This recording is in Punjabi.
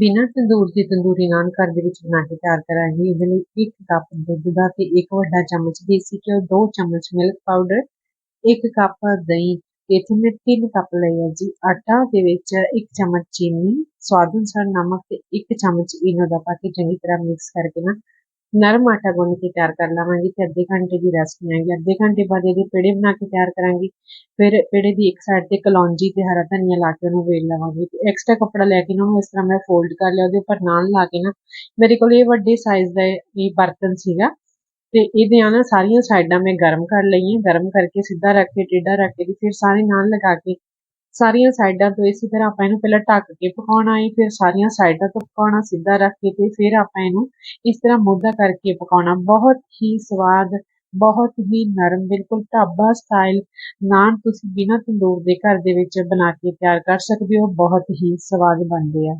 ਬਿਨਾਂ ਤੰਦੂਰ ਦੀ ਤੰਦੂਰੀ ਨਾਨ ਘਰ ਦੇ ਵਿੱਚ ਬਣਾ ਕੇ ਤਿਆਰ ਕਰਾਂਗੇ ਇਹਦੇ ਲਈ ਇੱਕ ਕੱਪ ਦੁੱਧ ਦਾ ਤੇ ਇੱਕ ਵੱਡਾ ਚਮਚ ਦੇਸੀ ਘਿਓ, ਦੋ ਚਮਚ ਮਿਲਕ ਪਾਊਡਰ ਇੱਕ ਕੱਪ ਦਹੀਂ। ਇੱਥੇ ਮੈਂ ਤਿੰਨ ਕੱਪ ਲਏ ਆ ਜੀ। ਆਟਾ ਦੇ ਵਿੱਚ ਇੱਕ ਚਮਚ ਚੀਨੀ, ਸਵਾਦ ਅਨੁਸਾਰ ਨਮਕ ਤੇ ਇੱਕ ਚਮਚ ਇਨੋ ਦਾ ਪਾ ਕੇ ਚੰਗੀ ਤਰ੍ਹਾਂ ਮਿਕਸ ਕਰਕੇ ਨਾ ਨਰਮ ਆਟਾ ਗੁੰਨ ਕੇ ਤਿਆਰ ਕਰ ਲਵਾਂਗੇ, ਤੇ ਅੱਧੇ ਘੰਟੇ ਦੀ ਰੈਸਟ ਲੈਣਗੇ ਅੱਧੇ ਘੰਟੇ ਬਾਅਦ ਇਹਦੇ ਪੇੜੇ ਬਣਾ ਕੇ ਤਿਆਰ ਕਰਾਂਗੇ। ਫਿਰ ਪੇੜੇ ਦੀ ਇੱਕ ਸਾਈਡ ਤੇ ਕਲੌਂਜੀ ਤੇ ਹਰਾ ਧਨੀਆ ਲਾ ਕੇ ਉਹਨੂੰ ਵੇਲ ਲਵਾਂਗੇ। ਤੇ ਐਕਸਟਰਾ ਕੱਪੜਾ ਲੈ ਕੇ ਉਹਨੂੰ ਇਸ ਤਰ੍ਹਾਂ ਮੈਂ ਫੋਲਡ ਕਰ ਲਿਆ, ਉਹਦੇ ਉੱਪਰ ਨਾਨ ਲਾ ਕੇ ਨਾ, ਮੇਰੇ ਕੋਲ ਇਹ ਵੱਡੇ ਸਾਈਜ਼ ਦਾ ਇਹ ਬਰਤਨ ਸੀਗਾ। ਤੇ ਇਹਦੇ ਆ ਨਾ ਸਾਰੀਆਂ ਸਾਈਡਾਂ ਮੈਂ ਗਰਮ ਕਰ ਲਈਆਂ। ਗਰਮ ਕਰਕੇ ਸਿੱਧਾ ਰੱਖ ਕੇ, ਟੇਢਾ ਰੱਖ ਕੇ ਫਿਰ ਸਾਰੇ ਨਾਨ ਲਗਾ ਕੇ ਸਾਰੀਆਂ ਸਾਈਡਾਂ ਤੋਂ ਇਸੇ ਤਰ੍ਹਾਂ ਆਪਾਂ ਇਹਨੂੰ ਪਹਿਲਾਂ ਢੱਕ ਕੇ ਪਕਾਉਣਾ ਹੈ, ਫਿਰ ਸਾਰੀਆਂ ਸਾਈਡਾਂ ਤੋਂ ਪਕਾਉਣਾ ਸਿੱਧਾ ਰੱਖ ਕੇ ਤੇ ਫਿਰ ਆਪਾਂ ਇਹਨੂੰ ਇਸ ਤਰ੍ਹਾਂ ਮੋਢਾ ਕਰਕੇ ਪਕਾਉਣਾ। ਬਹੁਤ ਹੀ ਸਵਾਦ, ਬਹੁਤ ਹੀ ਨਰਮ, ਬਿਲਕੁਲ ਢਾਬਾ ਸਟਾਈਲ ਨਾਨ ਤੁਸੀਂ ਬਿਨਾਂ ਤੰਦੂਰ ਦੇ ਘਰ ਦੇ ਵਿੱਚ ਬਣਾ ਕੇ ਤਿਆਰ ਕਰ ਸਕਦੇ ਹੋ, ਬਹੁਤ ਹੀ ਸਵਾਦ ਬਣਦੇ ਆ।